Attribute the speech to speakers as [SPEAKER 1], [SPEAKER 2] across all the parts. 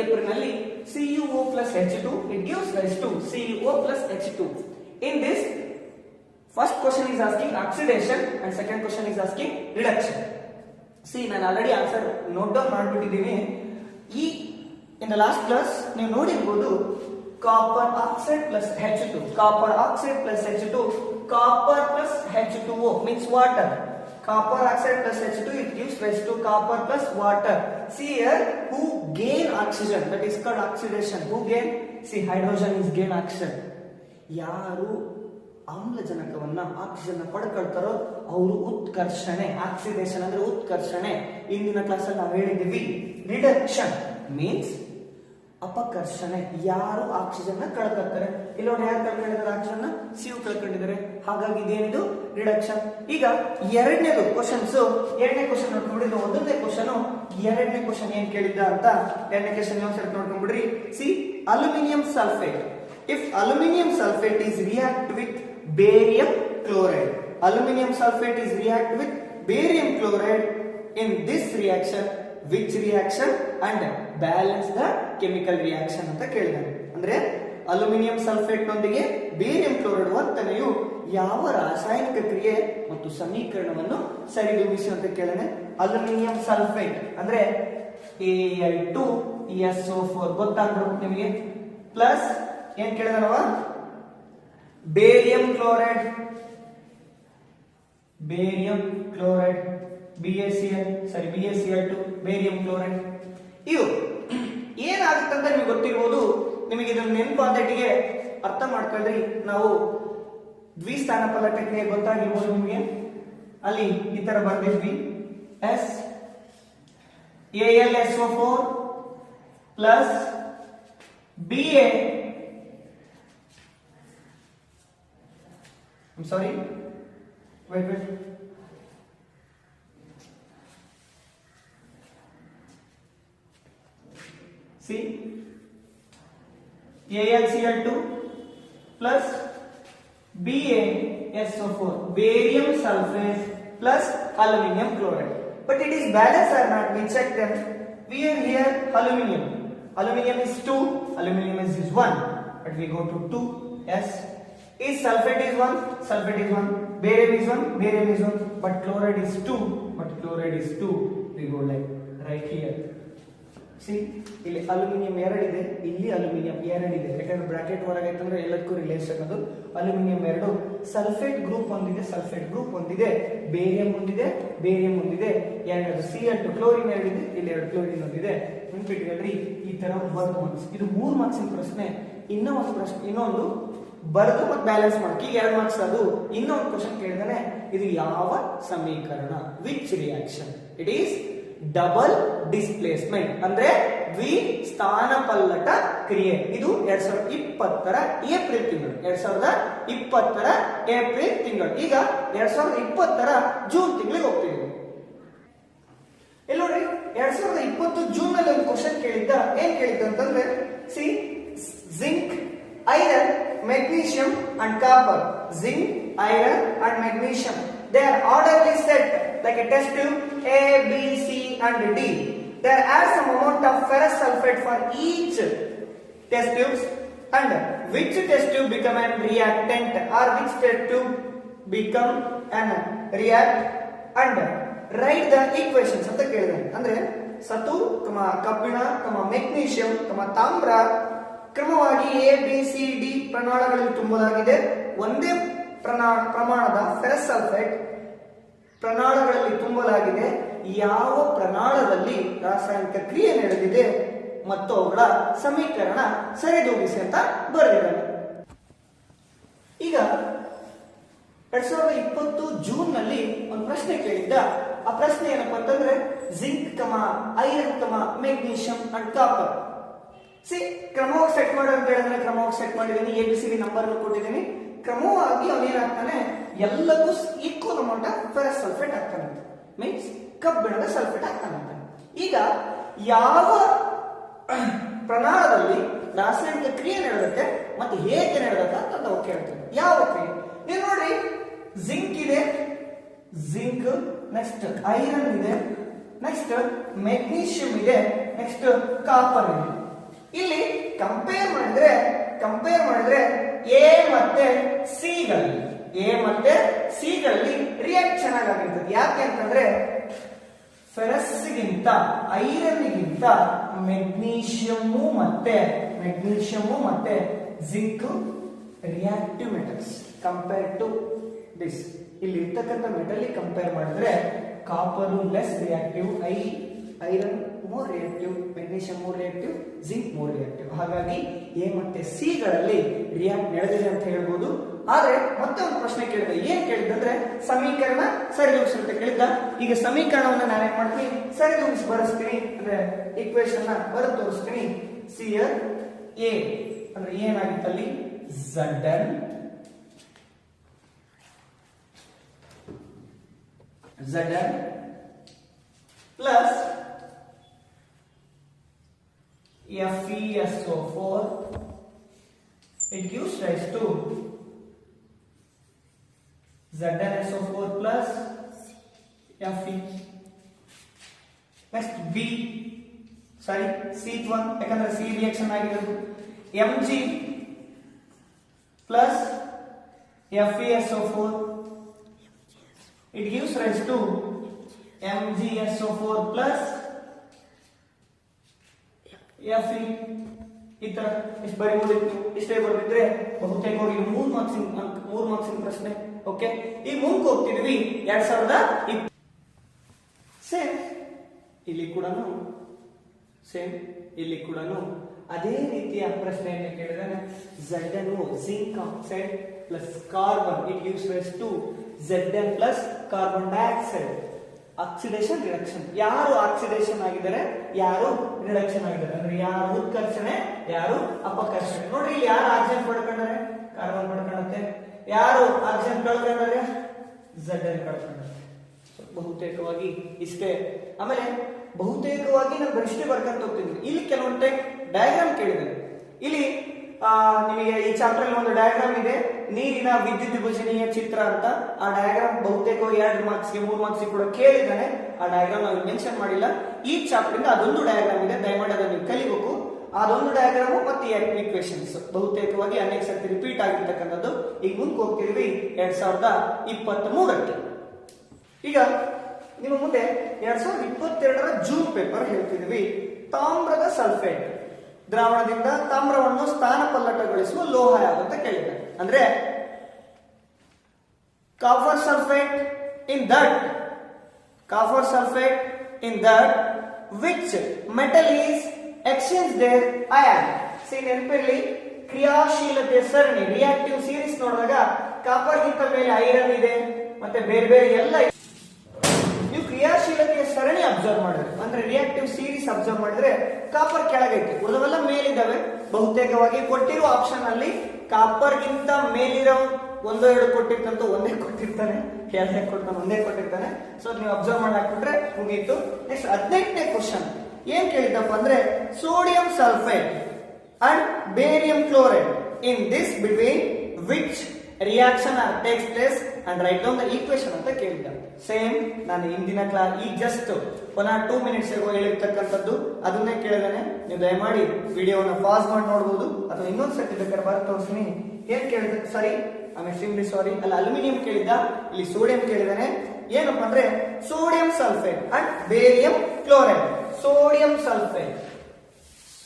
[SPEAKER 1] April ನಲ್ಲಿ CuO plus H2 it gives rise to CuO plus H2 in this first question is asking oxidation and second question is asking reduction see ನಾನು already answer note down ಮಾಡಿಬಿಟ್ಟಿದ್ದೀನಿ ಈ in last class ನೀವು ನೋಡಿರ್ಬೋದು copper oxide plus H two copper oxide plus H two copper plus H two O means water copper oxide plus H two it gives rise to copper plus water see gain who gain oxygen that oxidation. Who gain see hydrogen is gain oxygen ಯಾರು ಆಮ್ಲಜನಕವನ್ನ oxygen ಪಡ್ಕೊಳ್ತಾರೋ ಅವರು ಉತ್ಕರ್ಷಣೆ oxidation ಅಂದ್ರೆ ಉತ್ಕರ್ಷಣೆ. ಇಂದಿನ class ಅಲ್ಲಿ ನಾವು ಹೇಳಿದ್ದೀವಿ reduction means ಅಪಕರ್ಷಣೆ. ಯಾರು oxygen ಕಳ್ಕೊಳ್ತಾರೆ? ಇಲ್ಲೋಡಿ ಯಾರು ಕಳ್ಕೊಂಡಿದ್ದಾರೆ ಆಕ್ಸಿಜನ್ ಸಿವು ಕಳ್ಕೊಂಡಿದ್ದಾರೆ. ಹಾಗಾಗಿ ಇದೇನಿದು? ರಿಡಕ್ಷನ್ ಈಗ ಎರಡನೇದು ಕ್ವಶನ್ಸ್ ಎರಡನೇ ಕ್ವಶನ್ ನೋಡ್ಕೊಂಡ್ರಿ ಒಂದೊಂದೇ ಕ್ವಶನ್ ಎರಡನೇ ಕ್ವಶನ್ ಏನ್ ಕೇಳಿದ್ದ ಅಂತ ಎರಡನೇ ಕ್ವಶನ್ ಸರಿ ನೋಡ್ಕೊಂಡ್ಬಿಡ್ರಿ see aluminium sulphate if aluminium sulphate is react with barium chloride aluminium sulphate is react with barium chloride in this reaction which reaction and balance the chemical reaction ಅಂತ ಕೇಳಿದ್ದಾರೆ ಅಂದ್ರೆ aluminium sulphate ನೊಂದಿಗೆ barium chloride ವರ್ತನೆಯು ಯಾವ ರಾಸಾಯನಿಕ ಕ್ರಿಯೆ ಮತ್ತು ಸಮೀಕರಣವನ್ನು ಸರಿದೂಗಿಸುವಂತ ಅಂತ ಅಲ್ಯೂಮಿನಿಯಂ ಸಲ್ಫೇಟ್ ಅಂದ್ರೆ A I two S O four ನಿಮಗೆ? ಪ್ಲಸ್ ಏನ್ ಕೇಳಿದಾರವ? Barium chloride. Barium chloride. B S C L sorry B S C L two barium chloride. ಇವು ಅಂತ ನಿಮಗೆ ಗೊತ್ತಿರ್ಬೋದು. ನಿಮಗೆ ಇದನ್ನ ನೆನಪಾದಟ್ಟಿಗೆ ಅರ್ಥ ಮಾಡ್ಕೊಳ್ರಿ. ನಾವು ದ್ವಿಸ್ಥಾನ ಫಲಕ ಕ್ರಿಯೆ ಗೊತ್ತಾಗಿರ್ಬೋದು ನಿಮಗೆ ಅಲ್ಲಿ ಈ ತರ ಬರ್ದಿದ್ವಿ S A L S O four plus B A I'm sorry. Wait, wait. See, AlCl2 plus BaSO4, barium sulfate plus aluminium chloride. But it is balanced or not? We check them. We have here aluminium. Aluminium is 2, aluminium is, is 1. But we go to 2, yes. Is sulfate is 1, sulfate is 1, barium is 1, barium is 1, but chloride is 2, but chloride is 2. We go like right here. See ಇಲ್ಲಿ aluminium ಎರಡಿದೆ, ಇಲ್ಲಿ aluminium ಎರಡಿದೆ. ಯಾಕಂದ್ರೆ bracket ಹೊರಗೆ ಎಲ್ಲಕ್ಕೂ ಎಲ್ಲದಕ್ಕೂ relation ಅದು aluminium ಎರಡು. ಸಲ್ಫೇಟ್ ಗ್ರೂಪ್ ಒಂದಿದೆ ಸಲ್ಫೇಟ್ ಗ್ರೂಪ್ ಒಂದಿದೆ. ಬೇರಿಯಂ ಒಂದಿದೆ ಬೇರಿಯಂ ಒಂದಿದೆ. ಎರಡು ಸಿ ಟು ಕ್ಲೋರಿನ್ ಎರಡಿದೆ, ಇಲ್ಲಿ ಎರಡು ಕ್ಲೋರಿನ್ ಒಂದಿದೆ. ನೆನ್ಪಿಟ್ಕೊಳ್ರಿ ಈ ತರ ಒಂದು ಮಾರ್ಕ್ಸ್ ಇದು ಮೂರು ಮಾರ್ಕ್ಸಿನ ಪ್ರಶ್ನೆ. ಇನ್ನೂ ಒಂದು ಪ್ರಶ್ನೆ, ಇನ್ನೊಂದು ಬರೆದು ಮತ್ತೆ ಬ್ಯಾಲೆನ್ಸ್ ಈಗ ಎರಡು ಮಾರ್ಕ್ಸ್ ಅದು. ಇನ್ನೊಂದು ಕ್ವಶನ್ ಕೇಳಿದಾನೆ, ಇದು ಯಾವ ಸಮೀಕರಣ? Which reaction it is double displacement ಅಂದ್ರೆ ದ್ವಿ ಸ್ಥಾನ ಪಲ್ಲಟ ಕ್ರಿಯೆ. ಇದು ಎರಡ್ ಸಾವಿರದ ಇಪ್ಪತ್ತರ ಏಪ್ರಿಲ್ ತಿಂಗಳು. ಎರಡ್ ಸಾವಿರದ ಇಪ್ಪತ್ತರ ಏಪ್ರಿಲ್ ತಿಂಗಳು. ಈಗ ಎರಡ್ ಸಾವಿರದ ಇಪ್ಪತ್ತರ ಜೂನ್ ತಿಂಗಳಿಗೆ ಹೋಗ್ತೀವಿ ಇಲ್ಲಿ ನೋಡಿ ಎರಡ್ ಸಾವಿರದ ಇಪ್ಪತ್ತು ಜೂನ್ನಲ್ಲಿ ಒಂದು ಕ್ವಶನ್ ಕೇಳಿದ್ದ. ಏನ್ ಕೇಳಿದ್ದ ಅಂತಂದ್ರೆ see zinc iron magnesium and copper zinc iron and magnesium they are orderly set like a test A B C and D. There are some amount of ferrous sulfate for each test tubes and which test tube become a reactant or which test tube become an react and write the equations of the ಅಂದ್ರೆ ಸತು ಕಮ ಕಬ್ಬಿಣ ಕಮ magnesium ಕಮ ತಾಮ್ರ ಕ್ರಮವಾಗಿ A B C D ಪ್ರಮಾಣಗಳಲ್ಲಿ ತುಂಬಲಾಗಿದೆ ಒಂದೇ ಪ್ರಮಾಣ ಪ್ರಮಾಣದ ಫೆರಸ್ ಸಲ್ಫೇಟ್ ಪ್ರಣಾಳಗಳಲ್ಲಿ ತುಂಬಲಾಗಿದೆ ಯಾವ ಪ್ರಮಾಣದಲ್ಲಿ ರಾಸಾಯನಿಕ ಕ್ರಿಯೆ ನಡೆದಿದೆ ಮತ್ತು ಅವುಗಳ ಸಮೀಕರಣ ಸರಿದೂಗಿಸಿ ಅಂತ ಬರೆದಿದ್ದಾರೆ ಈಗ ಎರಡ್ ಸಾವಿರದ ಇಪ್ಪತ್ತು ಜೂನ್ನಲ್ಲಿ ಒಂದು ಪ್ರಶ್ನೆ ಕೇಳಿದ್ದ. ಆ ಪ್ರಶ್ನೆ ಏನಪ್ಪಾ ಅಂತಂದ್ರೆ zinc comma iron comma magnesium and copper. See, ಕ್ರಮವಾಗಿ ಸೆಟ್ ಮಾಡೋ ಅಂತ ಹೇಳಿದ್ರೆ ಕ್ರಮವಾಗಿ ಸೆಟ್ ಮಾಡಿದ್ದೀನಿ. A B C B number ಕೊಟ್ಟಿದ್ದೀನಿ. ಕ್ರಮವಾಗಿ ಅವನೇನಾಗ್ತಾನೆ ಎಲ್ಲಕ್ಕೂ ಈಕ್ವಲ್ ಅಮೌಂಟ್ ಫೆರಸ್ ಸಲ್ಫೇಟ್ ಆಗ್ತಾನೆ ಮೀನ್ಸ್ ಕಬ್ಬಿಣದ ಸಲ್ಫೇಟ್ ಆಗ್ತಾನೆ ಈಗ ಯಾವ ಪ್ರಮಾಣದಲ್ಲಿ ರಾಸಾಯನಿಕ ಕ್ರಿಯೆ ನಡೆಯುತ್ತೆ ಮತ್ತೆ ಹೇಗೆ ನಡೆಯುತ್ತೆ ಅಂತ ನಾವು ಕೇಳ್ತೇವೆ. ಯಾವ ಕ್ರಿಯೆ? ನೀವು ನೋಡಿ, ಜಿಂಕ್ ಇದೆ, ಜಿಂಕ್, ನೆಕ್ಸ್ಟ್ ಐರನ್ ಇದೆ, ನೆಕ್ಸ್ಟ್ ಮೆಗ್ನೀಷಿಯಂ ಇದೆ, ನೆಕ್ಸ್ಟ್ ಕಾಪರ್ ಇದೆ. ಇಲ್ಲಿ ಕಂಪೇರ್ ಮಾಡಿದ್ರೆ ಕಂಪೇರ್ ಮಾಡಿದ್ರೆ ಎ ಮತ್ತೆ ಸಿ ಗಳಲ್ಲಿ ಎ ಮತ್ತೆ ಸಿ ಗಳಲ್ಲಿ ರಿಯಾಕ್ಟ್ ಚೆನ್ನಾಗಿರ್ತದೆ ಯಾಕೆ ಅಂತಂದ್ರೆ ಫೆರಸ್ಗಿಂತ ಐರನ್ಗಿಂತ ಮೆಗ್ನೀಷಿಯಮ್ಮು ಮತ್ತೆ ಮೆಗ್ನೀಷಿಯಮ್ಮು ಮತ್ತೆ zinc reactive metals compare to this ಇಲ್ಲಿ ಇರ್ತಕ್ಕಂಥ ಮೆಟಲ್ ಕಂಪೇರ್ ಮಾಡಿದ್ರೆ copper less reactive I, iron more reactive magnesium more reactive zinc more reactive ಹಾಗಾಗಿ ಎ ಮತ್ತೆ ಸಿ ಗಳಲ್ಲಿ ರಿಯಾಕ್ಟ್ ನಡೆದಿದೆ ಅಂತ ಹೇಳ್ಬೋದು. ಆದ್ರೆ ಮತ್ತೆ ಒಂದು ಪ್ರಶ್ನೆ ಕೇಳಿದೆ. ಏನ್ ಕೇಳಿದಂದ್ರೆ ಸಮೀಕರಣ ಸರಿದೂಗಿಸಿ ಅಂತ ಕೇಳಿದ್ದ ಈಗ ಸಮೀಕರಣವನ್ನ ನಾನೇನ್ ಮಾಡ್ತೀನಿ? ಸರಿದೂಗಿಸಿ ಬರೆಸ್ತೀನಿ. ಅಂದ್ರೆ ಈಕ್ವೇಶನ್ನ ಬರೆದು ತೋರಿಸ್ತೀನಿ ಸಿ ಎ ಅಂದ್ರೆ ಏನಾಗಿತ್ತಲ್ಲಿ? Z N Z N plus FeSO4 it gives rise to ZnSO4 plus Fe next, B. Sorry sheath one ಯಾಕಂದ್ರೆ ಸಿ ರಿಯಾಕ್ಷನ್ ಆಗಿರೋದು M G plus F E S O four it gives rise to M G S O four plus F E ಈ ತರ ಇಷ್ಟು ಬರಿಬೋದಿತ್ತು ಇಷ್ಟೇ ಬರ್ದಿದ್ರೆ ಬಹುತೇಕವಾಗಿ ಇದು ಮೂರ್ ಮಾರ್ಕ್ಸಿನ ಮೂರ್ ಮಾರ್ಕ್ಸಿನ ಪ್ರಶ್ನೆ ಓಕೆ ಈ ಮೂರ್ಕ್ ಹೋಗ್ತಿದ್ವಿ ಎರಡ್ ಸಾವಿರದ ಸೇಮ್ ಇಲ್ಲಿ ಕೂಡ ಸೇಮ್ ಇಲ್ಲಿ ಕೂಡ ಅದೇ ರೀತಿಯ ಪ್ರಶ್ನೆಯನ್ನು ಕೇಳಿದರೆ ಝಡ್ ಅನ್ನು zinc oxide plus carbon it gives rise to Z N plus carbon dioxide oxidation reduction ಯಾರು ಆಕ್ಸಿಡೇಷನ್ ಆಗಿದ್ದಾರೆ? ಯಾರು ರಿಡಕ್ಷನ್ ಆಗಿದ್ದಾರೆ? ಅಂದ್ರೆ ಯಾರು ಉತ್ಕರ್ಷಣೆ, ಯಾರು ಅಪಕರ್ಷಣೆ. ನೋಡ್ರಿ ಯಾರು ಆಕ್ಸಿಜನ್ ಪಡ್ಕೊಂಡಾರೆ? ಕಾರ್ಬನ್ ಪಡ್ಕೊಂಡತ್ತೆ ಯಾರು ಆಕ್ಸಿಜನ್ ಕಳ್ಕೊಂಡ್ರೆ ಝಡ್ ಅನ್ನು ಕಳ್ಕೊಂಡ್ರೆ. ಬಹುತೇಕವಾಗಿ ಇಷ್ಟೇ. ಆಮೇಲೆ ಬಹುತೇಕವಾಗಿ ನಾನು ಗರಿಷ್ಠ ಬರ್ಕೊಂತ ಹೋಗ್ತೀನಿ. ಇಲ್ಲಿ ಕೆಲವೊಂದು ಟೈಪ್ ಡಯಾಗ್ರಾಮ್ ಕೇಳಿದ್ದಾರೆ ಇಲ್ಲಿ ನಿಮಗೆ ಈ ಚಾಪ್ಟರ್ ಅಲ್ಲಿ ಒಂದು ಡಯಾಗ್ರಾಮ್ ಇದೆ. ನೀರಿನ ವಿದ್ಯುತ್ ವಿಭಜನೆಯ ಚಿತ್ರ ಅಂತ. ಆ ಡಯಾಗ್ರಾಮ್ ಬಹುತೇಕವಾಗಿ ಎರಡು ಮಾರ್ಕ್ಸ್ಗೆ ಮೂರು ಮಾರ್ಕ್ಸ್ ಕೂಡ ಕೇಳಿದ್ದಾನೆ. ಆ ಡಯಾಗ್ರಾಮ್ ನಾವು ಮೆನ್ಷನ್ ಮಾಡಿಲ್ಲ. ಈ ಚಾಪ್ಟರ್ ಇಂದ ಅದೊಂದು ಡಯಾಗ್ರಾಮ್ ಇದೆ. ದಯಮಾಡಿ ಅದನ್ನು ನೀವು ಕಲಿಬೇಕು. ಅದೊಂದು ಡಯಾಗ್ರಾಮ್ ಮತ್ತೆ ಇಕ್ವೇಶನ್ಸ್ ಬಹುತೇಕವಾಗಿ ಅನೇಕ ಸರ್ತಿ ರಿಪೀಟ್ ಆಗಿರ್ತಕ್ಕಂಥದ್ದು. ಈಗ ಮುಂದೆ ಹೋಗ್ತಿದೀವಿ ಎರಡ್ ಸಾವಿರದ ಇಪ್ಪತ್ತ್ ಮೂರಕ್ಕೆ ಈಗ ನಿಮ್ಮ ಮುಂದೆ ಎರಡ್ ಸಾವಿರದ ಇಪ್ಪತ್ತೆರಡರ ಜೂನ್ ಪೇಪರ್ ಹೇಳ್ತಿದ್ವಿ ತಾಮ್ರದ ಸಲ್ಫೇಟ್ ದ್ರಾವಣದಿಂದ ತಾಮ್ರವನ್ನು ಸ್ಥಾನಪಲ್ಲಟಗೊಳಿಸುವ ಲೋಹ ಯಾವುದು ಕೇಳಿದೆ. ಅಂದ್ರೆ copper sulphate in that copper sulphate in that which metal is exchange their ion see ನೆನಪಿರ್ಲಿ, ಕ್ರಿಯಾಶೀಲತೆ ಸರಣಿ ರಿಯಾಕ್ಟಿವ್ ಸೀರೀಸ್ ನೋಡಿದಾಗ ಕಾಪರ್ ಗಿಂತ ಮೇಲೆ ಐರನ್ ಇದೆ, ಮತ್ತೆ ಬೇರೆ ಬೇರೆ ಎಲ್ಲ. ನೀವು ಕ್ರಿಯಾಶೀಲತೆಯ ಸರಣಿ ಅಬ್ಸರ್ವ್ ಮಾಡಿದ್ರೆ, ಅಂದ್ರೆ ರಿಯಾಕ್ಟಿವ್ ಸೀರೀಸ್ ಅಬ್ಸರ್ವ್ ಮಾಡಿದ್ರೆ ಕಾಪರ್ ಕೆಳಗೈತೆ. ಉಳಿದವೆಲ್ಲ ಮೇಲಿದ್ದಾವೆ. ಬಹುತೇಕವಾಗಿ ಕೊಟ್ಟಿರುವ ಆಪ್ಷನ್ ಅಲ್ಲಿ ಕಾಪರ್ ಗಿಂತ ಮೇಲಿರೋ ಒಂದೋ ಎರಡು ಕೊಟ್ಟಿರ್ತಂತ ಒಂದೇ ಕೊಟ್ಟಿರ್ತಾನೆ. ಎರಡನೇ ಕೊಡ್ತಾನೆ, ಒಂದೇ ಕೊಟ್ಟಿರ್ತಾನೆ. ಸೊ ನೀವು ಅಬ್ಸರ್ವ್ ಮಾಡಿ ಹಾಕ್ಬಿಟ್ರೆ ಮುಗೀತು. ನೆಕ್ಸ್ಟ್ ಹದಿನೆಂಟನೇ ಕ್ವಶನ್ ಏನ್ ಕೇಳಿದಪ್ಪ ಅಂದ್ರೆ sodium sulphide and barium chloride. In this between which reaction are takes place and write down the equation ಅಂತ ಕೇಳಿದ್ದ. ಸೇಮ್ ನಾನು ಇಂದಿನ ಕ್ಲಾಸ್ ಈಗ ಜಸ್ಟ್ ಪುನಃ ಟೂ ಮಿನಿಟ್ಸ್ ಹೇಳಿರ್ತಕ್ಕಂಥದ್ದು, ಅದನ್ನೇ ಕೇಳಿದಾನೆ. ನೀವು ದಯಮಾಡಿ ವಿಡಿಯೋನ ಪಾಸ್ ಮಾಡಿ ನೋಡ್ಬೋದು, ಅಥವಾ ಇನ್ನೊಂದು ಸರ್ತಿ ಬೇಕಾದ್ರೆ ಬರ ತೋರಿಸ್ತೀನಿ. ಏನ್ ಕೇಳಿದ ಸರಿ ಆಮೇಲೆ ಸಿಂಪ್ಲಿ ಸಾರಿ ಅಲ್ಲಿ, ಅಲ್ಯೂಮಿನಿಯಂ ಕೇಳಿದ್ದ? ಇಲ್ಲಿ ಸೋಡಿಯಂ ಕೇಳಿದಾನೆ ಏನಪ್ಪ ಅಂದ್ರೆ sodium sulphate and barium chloride sodium sulfate.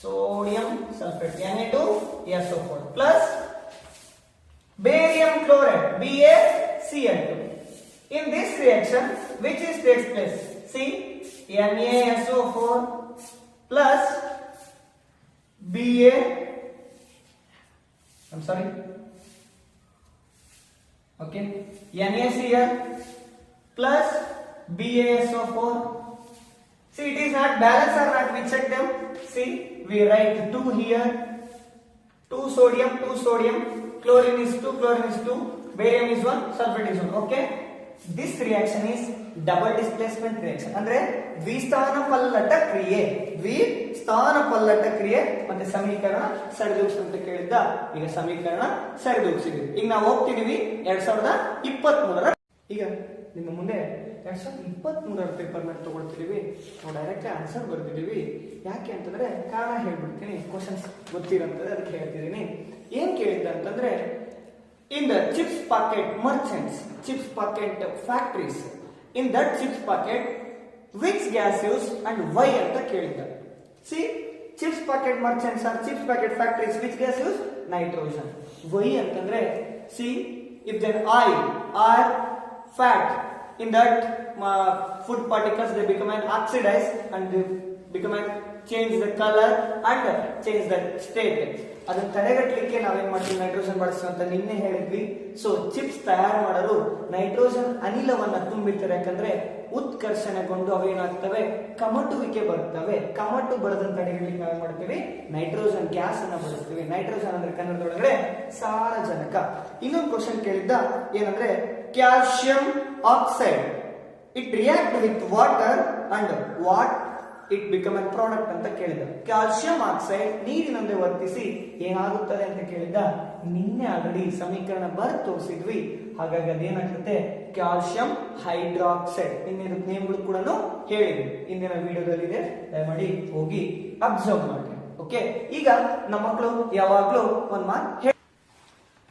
[SPEAKER 1] Sodium sulfate Na2SO4 plus barium chloride BaCl2. In this reaction, which is takes place? See, MaSO4 plus Ba. I'm sorry. Okay, NaCl plus BaSO4 See, it is not balance or not. We check them. See, we write 2 here. 2 sodium, 2 sodium. Chlorine is 2, chlorine is 2. Barium is 1, sulfate is 1. Okay? This reaction is double displacement reaction. ಅಂದ್ರೆ ದ್ವಿಸ್ಥಾನ ಪಲ್ಲಟ ಕ್ರಿಯೆ ದ್ವಿಸ್ಥಾನ ಪಲ್ಲಟ ಕ್ರಿಯೆ ಮತ್ತೆ ಸಮೀಕರಣ ಸರಿದೂಗಿಸು ಅಂತ ಕೇಳಿದ್ದ ಈಗ ಸಮೀಕರಣ ಸರಿದೂಗಿಸಿದ್ವಿ ಈಗ ನಾವು ಹೋಗ್ತಿದೀವಿ ಎರಡ್ ಸಾವಿರದ ಇಪ್ಪತ್ತ್ ಮೂರರ ಈಗ ನಿಮ್ಮ ಮುಂದೆ ಎರಡ್ ಸಾವಿರದ ಇಪ್ಪತ್ತ್ಮೂರರ ಪೇಪರ್ನ ತಗೊಳ್ತಿದ್ದೀವಿ ನಾವು ಡೈರೆಕ್ಟ್ ಆನ್ಸರ್ ಬರ್ತಿದ್ದೀವಿ ಯಾಕೆ ಅಂತಂದ್ರೆ ಕಾರಣ ಹೇಳ್ಬಿಡ್ತೀನಿ. ಕ್ವಶನ್ಸ್ ಗೊತ್ತಿರೋಂಥದ್ದು ಅದಕ್ಕೆ ಹೇಳ್ತಿದ್ದೀನಿ. ಏನ್ ಕೇಳಿದ್ದ ಅಂತಂದ್ರೆ in the chips packet merchants chips packet factories in that chips packet which gas use and why ಅಂತ ಕೇಳಿದ್ದ. See chips packet merchants are chips packet factories which gas use nitrogen why ಅಂತಂದ್ರೆ see if then oil are fat in that uh, food particles they become an oxidized and they become an change the color and change the state. ಅದನ್ನ ತಡೆಗಟ್ಟಲಿಕ್ಕೆ ನಾವೇನ್ ಮಾಡ್ತೀವಿ? Nitrogen ಬಳಸ್ತೀವಿ ಅಂತ ನಿನ್ನೆ ಹೇಳಿದ್ವಿ. So chips ತಯಾರು ಮಾಡಲು ನೈಟ್ರೋಜನ್ ಅನಿಲವನ್ನ ತುಂಬಿರ್ತಾರೆ. ಯಾಕಂದ್ರೆ ಉತ್ಕರ್ಷಣೆಗೊಂಡು ಅವೇನಾಗ್ತವೆ? ಕಮಟುವಿಕೆ ಬರ್ತವೆ. ಕಮಟು ಬಡದನ್ನ ತಡೆಗಟ್ಟಲಿಕ್ಕೆ ನಾವೇನ್ ಮಾಡ್ತೀವಿ? ನೈಟ್ರೋಜನ್ ಗ್ಯಾಸ್ ಅನ್ನ ಬಳಸ್ತೀವಿ. ನೈಟ್ರೋಜನ್ ಅಂದ್ರೆ ಕನ್ನಡದೊಳಗಡೆ ಸಾರಜನಕ. ಇನ್ನೊಂದು ಕ್ವಶನ್ ಕೇಳಿದ್ದ ಏನಂದ್ರೆ calcium oxide it react with water and what it become an product ಅಂತ ಕೇಳಿದ ಕ್ಯಾಲ್ಸಿಯಂ ಆಕ್ಸೈಡ್ ನೀರಿನೊಂದೇ ವರ್ತಿಸಿ ಏನಾಗುತ್ತದೆ ಅಂತ ಕೇಳಿದ ನಿನ್ನೆ ಆಲ್ರೆಡಿ ಸಮೀಕರಣ ಬರ್ ತೋರಿಸಿದ್ವಿ. ಹಾಗಾಗಿ ಅದೇನಾಗುತ್ತೆ ಕ್ಯಾಲ್ಸಿಯಂ ಹೈಡ್ರಾಕ್ಸೈಡ್ ಇನ್ನೇನು ನೇಮ್ಗಳು ಕೂಡ ಹೇಳಿದ್ವಿ. ಇಂದಿನ ವಿಡಿಯೋದಲ್ಲಿ ಇದೆ. ದಯಮಾಡಿ ಹೋಗಿ ಅಬ್ಸರ್ವ್ ಮಾಡಿ ಓಕೆ ಈಗ ನಮ್ಮ ಮಕ್ಕಳು ಯಾವಾಗಲೂ ಒಂದ್ ಮಾತು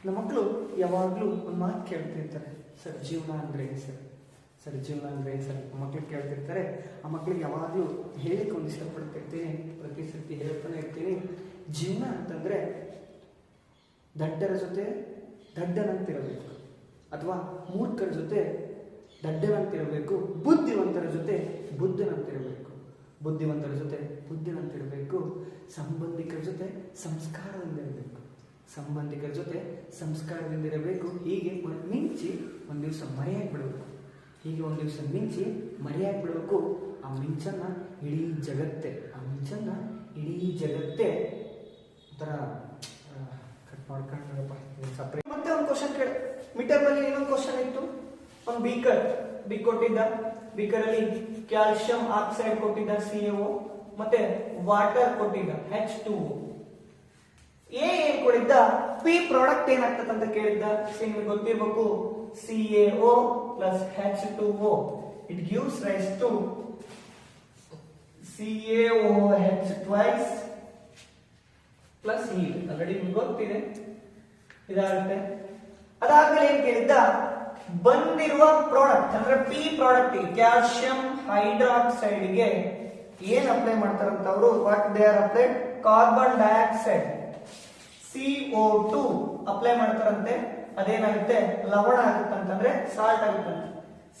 [SPEAKER 1] ನಮ್ಮ ಮಕ್ಕಳು ಯಾವಾಗಲೂ ಒಂದು ಮಾತು ಕೇಳ್ತಿರ್ತಾರೆ. ಸರ್, ಜೀವನ ಅಂದ್ರೆ ಏನು ಸರ್? ಸರ್, ಜೀವನ ಅಂದ್ರೆ ಏನು ಸರ್? ಮಕ್ಳಿಗೆ ಕೇಳ್ತಿರ್ತಾರೆ. ಆ ಮಕ್ಳಿಗೆ ಯಾವಾಗಲೂ ಹೇಳಕ್ಕೆ ಒಂದು ಇಷ್ಟಪಡ್ತಿರ್ತೀನಿ. ಪ್ರತಿ ಸರ್ತಿ ಹೇಳ್ತಾನೆ ಇರ್ತೀನಿ. ಜೀವನ ಅಂತಂದ್ರೆ ದಡ್ಡರ ಜೊತೆ ದಡ್ಡನಂತಿರಬೇಕು. ಅಥವಾ ಮೂರ್ಖರ ಜೊತೆ ದಡ್ಡನಂತಿರಬೇಕು. ಬುದ್ಧಿವಂತರ ಜೊತೆ ಬುದ್ಧನಂತಿರಬೇಕು. ಬುದ್ಧಿವಂತರ ಜೊತೆ ಬುದ್ಧಿನಂತಿರಬೇಕು. ಸಂಬಂಧಿಕರ ಜೊತೆ ಸಂಸ್ಕಾರದಿಂದಿರಬೇಕು ಸಂಬಂಧಿಕರ ಜೊತೆ ಸಂಸ್ಕಾರದಿಂದ ಇರಬೇಕು. ಹೀಗೆ ಒಂದು ಮಿಂಚಿ ಒಂದು ದಿವಸ ಮರೆಯಾಗಿ ಬಿಡಬೇಕು. ಹೀಗೆ ಒಂದು ದಿವಸ ಮಿಂಚಿ ಮರೆಯಾಗಿ ಬಿಡಬೇಕು. ಆ ಮಿಂಚನ್ನ ಇಡೀ ಜಗತ್ತೇ, ಆ ಮಿಂಚನ್ನ ಇಡೀ ಜಗತ್ತೇ ಒಂಥರ ಕಟ್ ಮಾಡ್ಕೊಂಡಪ್ಪ ಸಪ್ರೇಟ್ ಮತ್ತೆ ಒಂದು ಕ್ವಶನ್ ಕೇಳ. ಮೀಟರ್ ಅಲ್ಲಿ ಇನ್ನೊಂದು ಕ್ವಶನ್ ಇತ್ತು? ಒಂದು ಬೀಕರ್ ಬಿಗ್ ಕೊಟ್ಟಿದ್ದ. ಬೀಕರಲ್ಲಿ ಕ್ಯಾಲ್ಸಿಯಂ ಆಕ್ಸೈಡ್ ಕೊಟ್ಟಿದ್ದ ಸಿ ಮತ್ತೆ ವಾಟರ್ ಕೊಟ್ಟಿದ್ದ ಹೆಚ್ ಟು ಎ ಏನ್ ಕೊಡಿದ್ದ ಪಿ ಪ್ರಾಡಕ್ಟ್ ಏನಾಗ್ತದೆ ಅಂತ ಕೇಳಿದ್ದ. ನಿಮ್ಗೆ ಗೊತ್ತಿರ್ಬೇಕು. C A O plus H two O it gives rise to C A O H twice plus heat already ನಿಮ್ಗೆ ಗೊತ್ತಿದೆ. ಇದಾಗುತ್ತೆ. ಅದಾದ್ಮೇಲೆ ಏನ್ ಕೇಳಿದ್ದ? ಬಂದಿರುವ ಪ್ರಾಡಕ್ಟ್ ಅಂದ್ರೆ ಪಿ ಪ್ರಾಡಕ್ಟ್ ಕ್ಯಾಲ್ಸಿಯಂ ಹೈಡ್ರಾಕ್ಸೈಡ್ಗೆ ಏನ್ ಅಪ್ಲೈ ಮಾಡ್ತಾರಂತ ಅವರು? What they are applied carbon dioxide C O two apply ಮಾಡ್ತಾರಂತೆ, ಅದೇನಾಗುತ್ತೆ? ಲವಣ ಆಗುತ್ತೆ ಅಂತಂದ್ರೆ salt ಆಗುತ್ತಂತೆ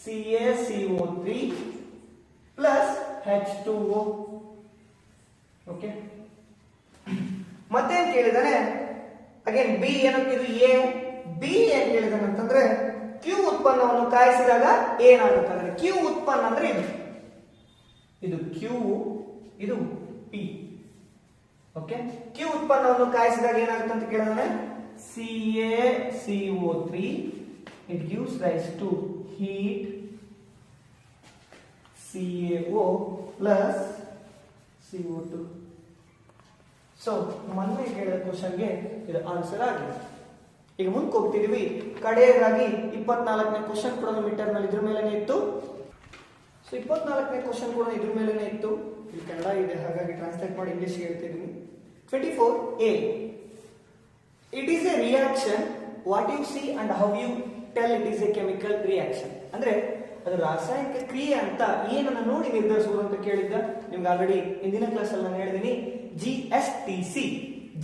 [SPEAKER 1] C A C O three plus H two okay ಮತ್ತೇನ್ ಕೇಳಿದಾನೆ? ಅಗೇನ್ ಬಿ ಇದು ಎ ಬಿ ಏನ್ ಕೇಳಿದಾನೆ ಅಂತಂದ್ರೆ ಕ್ಯೂ ಉತ್ಪನ್ನವನ್ನು ಕಾಯಿಸಿದಾಗ ಏನಾಗುತ್ತೆ ಅಂದ್ರೆ ಕ್ಯೂ ಉತ್ಪನ್ನ ಅಂದ್ರೆ ಇದು. ಕ್ಯೂ ಇದು ಪಿ ಓಕೆ ಕ್ಯೂ ಉತ್ಪನ್ನವನ್ನು ಕಾಯಿಸಿದಾಗ ಏನಾಗುತ್ತೆ ಅಂತ ಕೇಳಿದ್ರೆ C A C O three it gives rise to heat C A O plus C O two so ಮೊನ್ನೆ ಕೇಳಿದ ಕ್ವಶನ್ಗೆ ಇದು ಆನ್ಸರ್ ಆಗಿದೆ. ಈಗ ಮುಂದಕ್ಕೆ ಹೋಗ್ತಿದೀವಿ. ಕಡೆಯದಾಗಿ ಇಪ್ಪತ್ನಾಲ್ಕನೇ ಕ್ವಶನ್ ಕೂಡ ಮೀಟರ್ನಲ್ಲಿ ಇದ್ರ ಮೇಲೆ ಇತ್ತು. ಸೊ ಇಪ್ಪತ್ನಾಲ್ಕನೇ ಕ್ವಶನ್ ಕೂಡ ಇದ್ರ ಮೇಲೇ ಇತ್ತು. ಇಲ್ಲಿ ಕನ್ನಡ ಇದೆ, ಹಾಗಾಗಿ ಟ್ರಾನ್ಸ್ಲೇಟ್ ಮಾಡಿ ಇಂಗ್ಲೀಷ್ ಹೇಳ್ತಿದ್ದೀನಿ twenty four A it is a reaction what you see you tell it is a chemical reaction ಅಂದ್ರೆ ಅದು ರಾಸಾಯನಿಕ ಕ್ರಿಯೆ ಅಂತ ಏನನ್ನ ನೋಡಿ ನಿರ್ಧರಿಸುವುದು ಅಂತ ಕೇಳಿದ್ದ. ನಿಮ್ಗೆ ಆಲ್ರೆಡಿ ಹಿಂದಿನ ಕ್ಲಾಸ್ ಅಲ್ಲಿ ನಾನು ಹೇಳಿದ್ದೀನಿ G S T C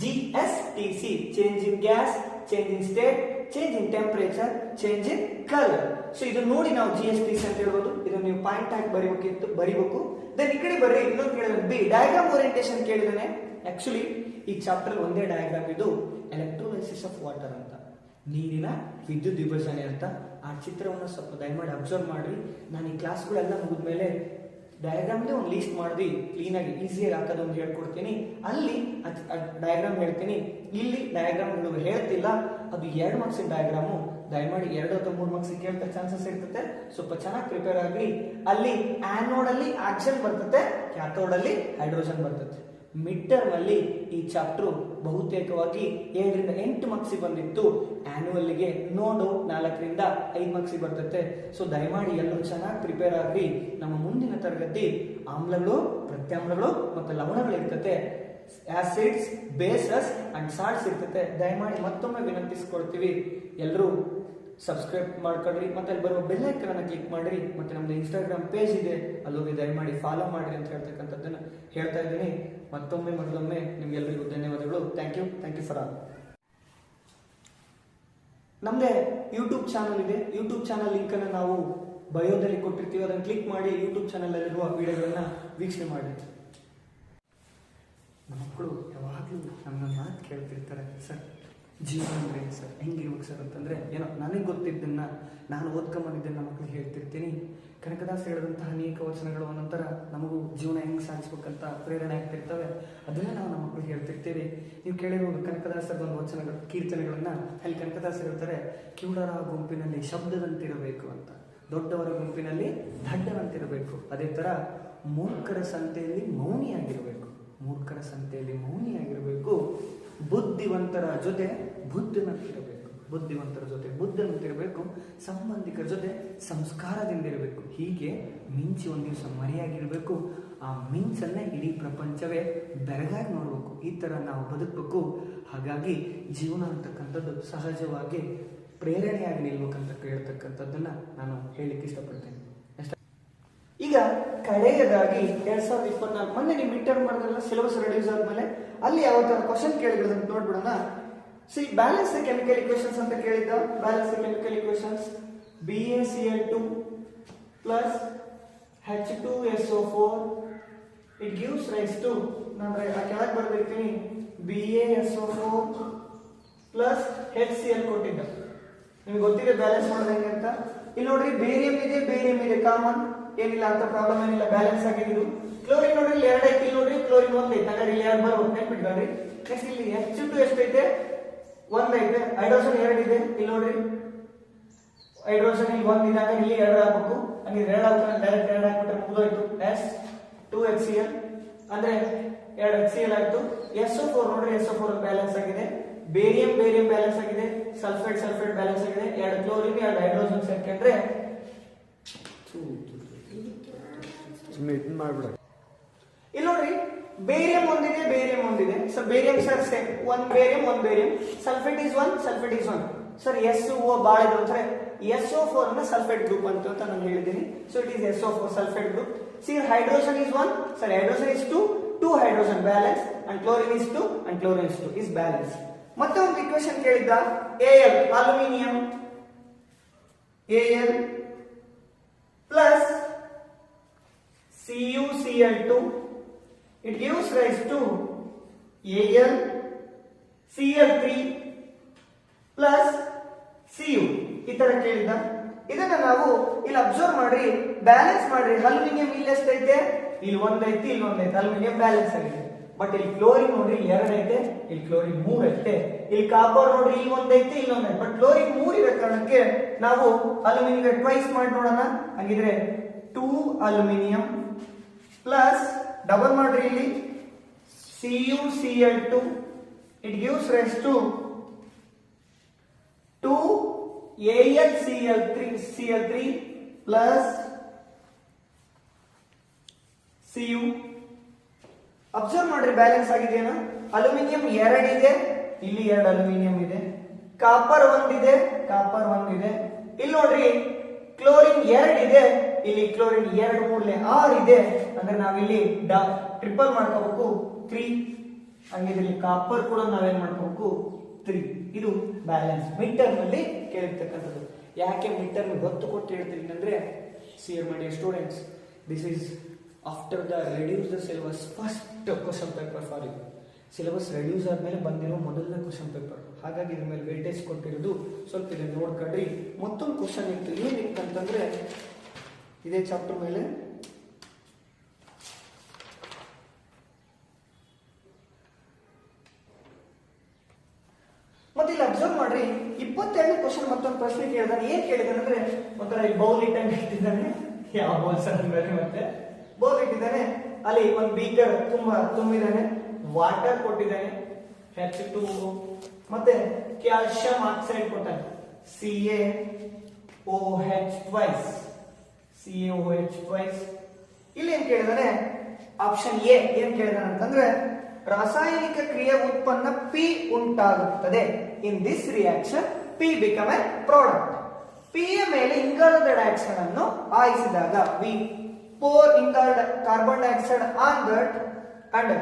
[SPEAKER 1] G S T C change in gas change in state change in temperature change in colour so ಇದು ನೋಡಿ ನಾವು ಜಿ ಎಸ್ ಟಿ ಸಿ ಅಂತ ಹೇಳ್ಬೋದು. ಇದನ್ನು ನೀವು ಪಾಯಿಂಟ್ ಆಗಿ ಬರೀಬೇಕಿತ್ತು ಬರಿಬೇಕು. ದೆನ್ ಈ ಕಡೆ ಬರ್ರಿ, ಇನ್ನೊಂದು ಕೇಳಿದ್ರೆ ಬಿ ಡಯಾಗ್ರಾಮ್ ಓರಿಯಂಟೇಶನ್ ಕೇಳಿದಾನೆ. ಆಕ್ಚುಲಿ ಈ ಚಾಪ್ಟರ್ ಒಂದೇ ಡಯಾಗ್ರಾಮ್ ಇದು ಎಲೆಕ್ಟ್ರೋಲೈಸಿಸ್ ಆಫ್ ವಾಟರ್ ಅಂತ. ನೀರಿನ ವಿದ್ಯುತ್ ವಿಭಜನೆ ಅಂತ ಆ ಚಿತ್ರವನ್ನು ಸ್ವಲ್ಪ ದಯಮಾಡಿ ಅಬ್ಸರ್ವ್ ಮಾಡಿ ನಾನು ಈ ಕ್ಲಾಸ್ಗಳೆಲ್ಲ ಮುಗಿದ್ಮೇಲೆ ಡಯಾಗ್ರಾಮ್ದೇ ಒಂದು ಲೀಸ್ಟ್ ಮಾಡಿ ಕ್ಲೀನಾಗಿ ಈಸಿಯಾಗಿ ಹಾಕೋದೊಂದು ಹೇಳ್ಕೊಡ್ತೀನಿ. ಅಲ್ಲಿ ಡಯಾಗ್ರಾಮ್ ಹೇಳ್ತೀನಿ. ಇಲ್ಲಿ ಡಯಾಗ್ರಾಮ್ಗಳು ಹೇಳ್ತಿಲ್ಲ. ಅದು ಎರಡು ಮಾರ್ಕ್ಸಿನ ಡಯಾಗ್ರಾಮು ದಯಮಾಡಿ ಎರಡು ಅಥವಾ ಮೂರು ಮಾರ್ಕ್ಸ್ ಕೇಳ್ತಾ ಚಾನ್ಸಸ್ ಇರ್ತದೆ. ಸ್ವಲ್ಪ ಚೆನ್ನಾಗಿ ಪ್ರಿಪೇರ್ ಆಗಿ ಅಲ್ಲಿ ಆನೋಡ್ ಅಲ್ಲಿ ಆಕ್ಸಿಜನ್ ಬರ್ತದೆ. ಕ್ಯಾಥೋಡಲ್ಲಿ ಹೈಡ್ರೋಜನ್ ಬರ್ತದೆ. ಮಿಡ್ ಟರ್ಮ್ ಅಲ್ಲಿ ಈ ಚಾಪ್ಟರ್ ಬಹುತೇಕವಾಗಿ ಏಳರಿಂದ ಎಂಟು ಮಾರ್ಕ್ಸ್ ಬಂದಿತ್ತು. ಆನ್ಯುವಲ್ಗೆ ನೋಡು, ನಾಲ್ಕರಿಂದ ಐದು ಮಾರ್ಕ್ಸ್ ಬರ್ತೈತೆ. ಸೊ ದಯಮಾಡಿ ಎಲ್ಲರೂ ಚೆನ್ನಾಗಿ ಪ್ರಿಪೇರ್ ಆಗಿ ನಮ್ಮ ಮುಂದಿನ ತರಗತಿ ಆಮ್ಲಗಳು, ಪ್ರತ್ಯಾಮ್ಲಗಳು ಮತ್ತು ಲವಣಗಳು ಇರ್ತತೆ. ಆಸಿಡ್ಸ್ ಬೇಸಸ್ ಅಂಡ್ ಸಾಲ್ಟ್ಸ್ ಇರ್ತತೆ. ದಯಮಾಡಿ ಮತ್ತೊಮ್ಮೆ ವಿನಂತಿಸ್ಕೊಳ್ತೀವಿ ಎಲ್ಲರೂ ಸಬ್ಸ್ಕ್ರೈಬ್ ಮಾಡ್ಕೊಳ್ರಿ ಮತ್ತೆ ಅಲ್ಲಿ ಬರುವ ಬೆಲ್ ಐಕನ್ ಅನ್ನ ಕ್ಲಿಕ್ ಮಾಡಿರಿ, ಮತ್ತೆ ನಮ್ದು ಇನ್ಸ್ಟಾಗ್ರಾಮ್ ಪೇಜ್ ಇದೆ ಅಲ್ಲೋಗಿ ದಯಮಾಡಿ ಫಾಲೋ ಮಾಡಿರಿ ಅಂತ ಹೇಳ್ತಕ್ಕಂಥದ್ದನ್ನು ಹೇಳ್ತಾ ಇದ್ದೀನಿ. ಮತ್ತೊಮ್ಮೆ ಮೊದಲೊಮ್ಮೆ ನಿಮ್ಗೆಲ್ಲರಿಗೂ ಧನ್ಯವಾದಗಳು. Thank you thank you for all ನಮ್ಮದೇ ಯೂಟ್ಯೂಬ್ ಚಾನಲ್ ಇದೆ. ಯೂಟ್ಯೂಬ್ ಚಾನಲ್ ಲಿಂಕ್ ಅನ್ನು ನಾವು ಬಯೋದಲ್ಲಿ ಕೊಟ್ಟಿರ್ತೀವಿ. ಅದನ್ನು ಕ್ಲಿಕ್ ಮಾಡಿ ಯೂಟ್ಯೂಬ್ ಚಾನಲಲ್ಲಿರುವ ವಿಡಿಯೋಗಳನ್ನ ವೀಕ್ಷಣೆ ಮಾಡಿ ಮಕ್ಕಳು ಯಾವಾಗಲೂ ನಮ್ಮನ್ನ ಮಾತು ಕೇಳ್ತಿರ್ತಾರೆ, ಸರ್. ಜೀವನ ಅಂದರೆ ಏನು ಸರ್? ಹೆಂಗಿರ್ಬೇಕು ಸರ್ ಅಂತಂದ್ರೆ ಏನೋ ನನಗೆ ಗೊತ್ತಿದ್ದನ್ನ ನಾನು ಓದ್ಕೊಂಬಂದಿದ್ದನ್ನ ಮಕ್ಕಳಿಗೆ ಹೇಳ್ತಿರ್ತೀನಿ. ಕನಕದಾಸ ಹೇಳಿದಂತಹ ಅನೇಕ ವಚನಗಳು ನಂತರ ನಮಗೂ ಜೀವನ ಹೆಂಗೆ ಸಾಗಿಸ್ಬೇಕಂತ ಪ್ರೇರಣೆ ಆಗ್ತಿರ್ತವೆ. ಅದನ್ನ ನಾವು ನಮ್ಮ ಮಕ್ಕಳಿಗೆ ಹೇಳ್ತಿರ್ತೀವಿ. ನೀವು ಕೇಳಿರುವ ಕನಕದಾಸರ ಒಂದು ವಚನಗಳು, ಕೀರ್ತನೆಗಳನ್ನ ಅಲ್ಲಿ ಕನಕದಾಸ ಹೇಳ್ತಾರೆ, ಕಿವುಡರ ಗುಂಪಿನಲ್ಲಿ ಶಬ್ದದಂತಿರಬೇಕು ಅಂತ. ದೊಡ್ಡವರ ಗುಂಪಿನಲ್ಲಿ ದಡ್ಡರಂತಿರಬೇಕು ಅದೇ ಥರ ಮೂರ್ಖರ ಸಂತೆಯಲ್ಲಿ ಮೌನಿಯಾಗಿರಬೇಕು. ಮೂರ್ಖರ ಸಂತೆಯಲ್ಲಿ ಮೌನಿಯಾಗಿರಬೇಕು. ಬುದ್ಧಿವಂತರ ಜೊತೆ ಬುದ್ಧನಂತಿರಬೇಕು ಬುದ್ಧಿವಂತರ ಜೊತೆ ಬುದ್ಧನಂತಿರಬೇಕು ಸಂಬಂಧಿಕರ ಜೊತೆ ಸಂಸ್ಕಾರದಿಂದಿರಬೇಕು ಹೀಗೆ ಮಿಂಚಿ ಒಂದು ದಿವಸ ಮರೆಯಾಗಿರಬೇಕು. ಆ ಮಿಂಚನ್ನೇ ಇಡೀ ಪ್ರಪಂಚವೇ ಬೆರಗಾಗಿ ನೋಡಬೇಕು. ಈ ಥರ ನಾವು ಬದುಕಬೇಕು. ಹಾಗಾಗಿ ಜೀವನ ಅಂತಕ್ಕಂಥದ್ದು ಸಹಜವಾಗಿ ಪ್ರೇರಣೆಯಾಗಿ ನಿಲ್ಬೇಕಂತ ಹೇಳ್ತಕ್ಕಂಥದ್ದನ್ನ ನಾನು ಹೇಳಲಿಕ್ಕೆ ಇಷ್ಟಪಡ್ತೇನೆ. ಈಗ ಕಡೆಯದಾಗಿ ಎರಡ್ ಸಾವಿರದ ಇಪ್ಪತ್ನಾಲ್ಕು, ಮೊನ್ನೆ ನೀವು ಮಿಡ್ ಟರ್ಮ್ ಮಾಡಿದ್ರಲ್ಲ ಸಿಲೆಬಸ್ ರಿಲೀಸ್ ಆದ್ಮೇಲೆ ಅಲ್ಲಿ ಯಾವ ತರ ಕ್ವಶನ್ ಅಂತ ನೋಡ್ಬಿಡೋಣ. ಸಿ ಬ್ಯಾಲೆನ್ಸ್ ಕೆಮಿಕಲ್ ಇಕ್ವೇಶನ್ಸ್ ಅಂತ ಕೇಳಿದ್ದ? Balance chemical equations B A C L two plus H two S O four it gives rise to ನಾನು ಕೆಳಗೆ ಬರ್ದಿರ್ತೀನಿ. B A S O four plus H C L ಕೊಟ್ಟಿದ್ದ. ನಿಮ್ಗೆ ಗೊತ್ತಿದೆ balance ಮಾಡೋದು ಹೆಂಗೆ ಅಂತ? ಇಲ್ಲಿ ನೋಡ್ರಿ ಬೇರಿಯಂ ಇದೆ ಬೇರಿಯಂ ಇದೆ. ಕಾಮನ್ ಏನಿಲ್ಲ ಅಂತ ಪ್ರಾಬ್ಲಮ್ ಏನಿಲ್ಲ ಬ್ಯಾಲೆನ್ಸ್ ಆಗಿದೆ ಇದು ಕ್ಲೋರಿನ್ ನೋಡ್ರಿ, ಇಲ್ಲಿ ಎರಡು ಐತಿ ನೋಡ್ರಿ ಕ್ಲೋರಿನ್ ಒಂದ್ ಐತೆ ಹಾಗಾದ್ರೆ ಇಲ್ಲಿ ಎರಡು ಬರ್ಬೋದು ನೆನ್ಪಿಟ್ಕೊಳ್ರಿ ನೆಕ್ಸ್ಟ್ ಇಲ್ಲಿ ಹೆಚ್ ಟು ಎಷ್ಟೈತೆ? ಒಂದ್ ಐತೆ ಹೈಡ್ರೋಜನ್ ಎರಡು ಇದೆ ಇಲ್ಲಿ ನೋಡ್ರಿ. ಹೈಡ್ರೋಜನ್ ಇಲ್ಲಿ ಒಂದ್ ಇದೆ ಹಾಗಾದ್ರೆ ಇಲ್ಲಿ ಎರಡು ಹಾಕ್ಬೇಕು. ಹಂಗಿದ್ರೆ ಎರಡು ಹಾಕ್ತಾರೆ ಡೈರೆಕ್ಟ್ ಎರಡು ಹಾಕ್ಬಿಟ್ರೆ ಮುಗಿದೋಯ್ತು. ಎಸ್ ಟೂ ಎಕ್ಸ್ ಎಲ್ ಅಂದ್ರೆ ಎರಡು ಎಕ್ಸ್ ಎಲ್ ಆಯ್ತು. ಎಸ್ ಫೋರ್ ನೋಡ್ರಿ ಎಸ್ ಫೋರ್ ಬ್ಯಾಲೆನ್ಸ್ ಆಗಿದೆ. ಬೇರಿಯಂ ಬೇರಿಯಂ ಬ್ಯಾಲೆನ್ಸ್ ಆಗಿದೆ. ಸಲ್ಫೇಟ್ ಸಲ್ಫೇಟ್ ಬ್ಯಾಲೆನ್ಸ್ ಆಗಿದೆ. ಎರಡು ಕ್ಲೋರಿನ್ ಎರಡು ಹೈಡ್ರೋಜನ್ ಸೇರ್ಕೊಂಡ್ರೆ
[SPEAKER 2] ಸುಮ್ಮನೆ
[SPEAKER 1] ಇಲ್ಲಿ ನೋಡ್ರಿ ಬೇರಿಯಂ ಒಂದಿದೆ ಬೇರಿಯಂ ಒಂದಿದೆ so barium sir same one barium one barium sulphate is one sulphate is one sir S O ಬಾಳ ಇದೆ ಅಂದ್ರೆ ಎಸ್ ಓ ಫೋರ್ ಅನ್ನ ಸಲ್ಫೇಟ್ ಗ್ರೂಪ್ ಅಂತ ನಾನು ಹೇಳಿದ್ದೀನಿ. So it is S O four sulphate group see hydrogen is one sir hydrogen is two two hydrogen balance and chlorine is two and chlorine is two is balance ಮತ್ತೆ ಒಂದು equation ಕೇಳಿದ್ದ L aluminium L plus CuCl2 it gives rise to Al Cl3 plus Cu ಈ ತರ ಕೇಳಿದ ಇದನ್ನ ನಾವು ಇಲ್ಲಿ observe ಮಾಡ್ರಿ ಬ್ಯಾಲೆನ್ಸ್ ಮಾಡ್ರಿ. ಅಲ್ಯೂಮಿನಿಯಂ ಇಲ್ಲಿ ಎಷ್ಟೈತೆ ಇಲ್ಲಿ ಒಂದೈತಿ ಇಲ್ಲಿ ಒಂದೈತೆ ಅಲ್ಯೂಮಿನಿಯಂ ಬ್ಯಾಲೆನ್ಸ್ ಆಗಿದೆ. ಬಟ್ ಇಲ್ಲಿ ಕ್ಲೋರಿನ್ ನೋಡ್ರಿ, ಇಲ್ಲಿ ಎರಡು ಐತೆ. ಇಲ್ಲಿ ಕ್ಲೋರಿನ್ ಮೂರ್ ಐತೆ. ಇಲ್ಲಿ ಕಾಪರ್ ನೋಡ್ರಿ, ಇಲ್ಲಿ ಒಂದೈತೆ ಇಲ್ಲಿ ಒಂದೈತೆ ಬಟ್ ಕ್ಲೋರಿನ್ ಮೂರ್ ಇರೋ ಕಾರಣಕ್ಕೆ ನಾವು ಅಲ್ಯೂಮಿನಿಯಂ ಟ್ವೈಸ್ ಮಾಡಿ ನೋಡೋಣ. ಹಂಗಿದ್ರೆ ಟೂ ಅಲ್ಯೂಮಿನಿಯಂ ಪ್ಲಸ್ ಡಬಲ್ ಮಾಡ್ರಿ ಇಲ್ಲಿ. C U C L two it gives rise to two A L C L three C L three plus C U observe ಮಾಡ್ರಿ ಬ್ಯಾಲೆನ್ಸ್ ಆಗಿದೆಯಾ ಅಲ್ಯೂಮಿನಿಯಂ ಎರಡಿದೆ ಇಲ್ಲಿ ಎರಡು ಅಲ್ಯೂಮಿನಿಯಂ ಇದೆ. ಕಾಪರ್ ಒಂದಿದೆ. ಕಾಪರ್ ಒಂದಿದೆ. ಇಲ್ಲಿ ನೋಡ್ರಿ ಕ್ಲೋರಿನ್ ಎರಡಿದೆ ಇಲ್ಲಿ ಕ್ಲೋರಿನ್ ಎರಡು ಮೂರ್ಲೆ ಆರ್ ಇದೆ. ಅಂದ್ರೆ ನಾವಿಲ್ಲಿ ಟ್ರಿಪಲ್ ಮಾಡ್ಕೋಬೇಕು. ತ್ರೀ. ಹಂಗಿದ್ರೆ ಇಲ್ಲಿ ಕಾಪರ್ ಕೂಡ ನಾವೇನ್ ಮಾಡ್ಕೋಬೇಕು? ತ್ರೀ. ಇದು ಬ್ಯಾಲೆನ್ಸ್ ಮಿಡ್ ಟರ್ಮ್ ಅಲ್ಲಿ ಕೇಳಿರ್ತಕ್ಕಂಥದ್ದು. ಯಾಕೆ ಮಿಡ್ ಟರ್ಮ್ ಗೊತ್ತು ಕೊಟ್ಟು ಹೇಳ್ತೀನಿ ಅಂದ್ರೆ ಸಿಯರ್ ಮಾಡಿ students this is after the reduce the syllabus first question paper for you syllabus reduce ಆದ್ಮೇಲೆ ಬಂದಿರೋ ಮೊದಲನೇ ಕ್ವಶನ್ ಪೇಪರ್ ಹಾಗಾಗಿ ಇದ್ರ ಮೇಲೆ ವೇಟೇಜ್ ಕೊಟ್ಟಿರೋದು. ಸ್ವಲ್ಪ ಇದನ್ನ ನೋಡ್ಕೊಡ್ರಿ. ಮತ್ತೊಂದು ಕ್ವಶನ್ ಇತ್ತು. ಏನಿತ್ತು ಅಂತಂದ್ರೆ ಇದೇ ಚಾಪ್ಟರ್ ಮೇಲೆ. ಮತ್ತೆ ಇಲ್ಲಿ ಅಬ್ಸರ್ವ್ ಮಾಡ್ರಿ ಇಪ್ಪತ್ತೆರಡು ಕ್ವಶನ್ ಮತ್ತೊಂದು ಪ್ರಶ್ನೆ ಕೇಳಿದಾನೆ. ಏನ್ ಕೇಳಿದಾನೆ ಅಂದ್ರೆ ಒಂಥರ ಇಲ್ಲಿ ಬೌಲ್ ಇಟ್ಟಂಗೆ ಇಟ್ಟಿದ್ದಾನೆ. ಯಾವ ಬೌಲ್ ಸರ್ ಮತ್ತೆ? ಬೌಲ್ ಇಟ್ಟಿದ್ದಾನೆ. ಅಲ್ಲಿ ಒಂದು ಬೀಕರ್ ತುಂಬ ತುಂಬಿದ್ದಾನೆ. ವಾಟರ್ ಕೊಟ್ಟಿದ್ದಾನೆ. ಹೆಚ್ ಟು ಮತ್ತೆ calcium oxide ಕೊಟ್ಟಾನೆ. C A O H twice C O H wise ಇಲ್ಲಿ ಏನ್ ಕೇಳಿದಾನೆ? ಆಪ್ಷನ್ ಎ ಏನ್ ಕೇಳಿದಾನೆ ಅಂತಂದ್ರೆ, ರಾಸಾಯನಿಕ ಕ್ರಿಯೆ ಉತ್ಪನ್ನ ಪಿ ಉಂಟಾಗುತ್ತದೆ. In this reaction P become a product P ಯ ಮೇಲೆ ಇಂಗಾಲದ ಡೈಆಕ್ಸೈಡ್ ಅನ್ನು ಆಯಿಸಿದಾಗ ವಿ ಪೋರ್ ಇಂಗಾಲದ carbon dioxide on that and